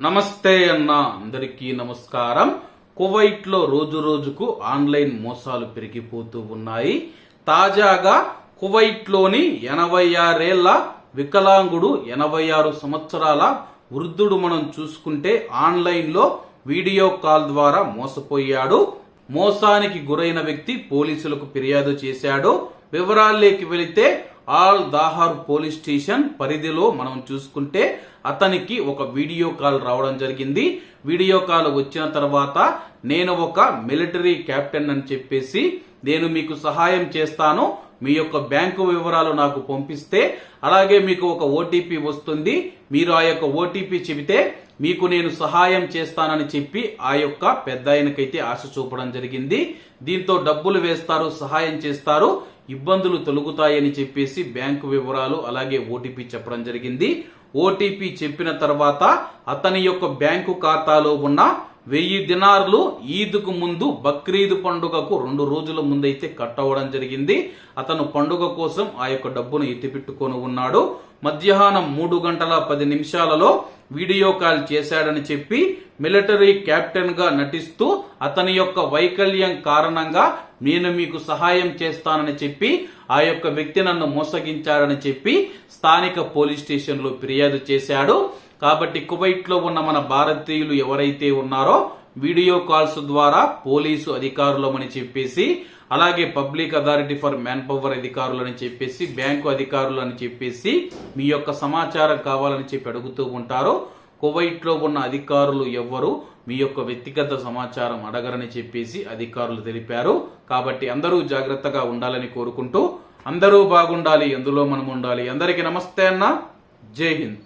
నమస్తే అన్న. అందరికీ నమస్కారం. కువైట్లో రోజు రోజుకు ఆన్లైన్ మోసాలు పెరిగిపోతూ ఉన్నాయి. తాజాగా కువైట్లోని ఎనభై ఆరేళ్ళ వికలాంగుడు ఎనభై ఆరు సంవత్సరాల వృద్ధుడు మనం చూసుకుంటే ఆన్లైన్లో వీడియో కాల్ ద్వారా మోసపోయాడు. మోసానికి గురైన వ్యక్తి పోలీసులకు ఫిర్యాదు చేశాడు. వివరాల్లోకి వెళితే ఆల్ దాహార్ పోలీస్ స్టేషన్ పరిధిలో మనం చూసుకుంటే అతనికి ఒక వీడియో కాల్ రావడం జరిగింది. వీడియో కాల్ వచ్చిన తర్వాత నేను ఒక మిలిటరీ కెప్టెన్ అని చెప్పేసి నేను మీకు సహాయం చేస్తాను. మీ యొక్క బ్యాంకు వివరాలు నాకు పంపిస్తే అలాగే మీకు ఒక ఓటీపీ వస్తుంది. మీరు ఆ యొక్క ఓటీపీ చెబితే మీకు నేను సహాయం చేస్తానని చెప్పి ఆ యొక్క పెద్ద ఆయనకైతే ఆశ చూపడం జరిగింది. దీంతో డబ్బులు వేస్తారు సహాయం చేస్తారు ఇబ్బందులు తొలగుతాయని చెప్పేసి బ్యాంకు వివరాలు అలాగే ఓటీపీ చెప్పడం జరిగింది. ఓటీపీ చెప్పిన తర్వాత అతని యొక్క బ్యాంకు ఖాతాలో ఉన్న వెయ్యి దినార్లు ఈద్కు ముందు బక్రీద్ పండుగకు రెండు రోజుల ముందైతే కట్ అవ్వడం జరిగింది. అతను పండుగ కోసం ఆ యొక్క డబ్బును ఎత్తిపెట్టుకొని ఉన్నాడు. మధ్యాహ్నం మూడు గంటల పది నిమిషాలలో వీడియో కాల్ చేశాడని చెప్పి మిలిటరీ కెప్టెన్గా నటిస్తూ అతని యొక్క వైకల్యం కారణంగా నేను మీకు సహాయం చేస్తానని చెప్పి ఆ యొక్క వ్యక్తి నన్ను మోసగించాడని చెప్పి స్థానిక పోలీస్ స్టేషన్లో ఫిర్యాదు చేశాడు. కాబట్టి కువైట్లో ఉన్న మన భారతీయులు ఎవరైతే ఉన్నారో వీడియో కాల్స్ ద్వారా పోలీసు అధికారులమని చెప్పేసి అలాగే public authority for man power అధికారులని చెప్పేసి బ్యాంకు అధికారులు అని చెప్పేసి మీ యొక్క సమాచారం కావాలని చెప్పి అడుగుతూ ఉంటారు. కువైట్లో ఉన్న అధికారులు ఎవ్వరు మీ యొక్క వ్యక్తిగత సమాచారం అడగరని చెప్పేసి అధికారులు తెలిపారు. కాబట్టి అందరూ జాగ్రత్తగా ఉండాలని కోరుకుంటూ అందరూ బాగుండాలి ఎందులో మనం ఉండాలి అందరికీ నమస్తే అన్న. జై హింద్.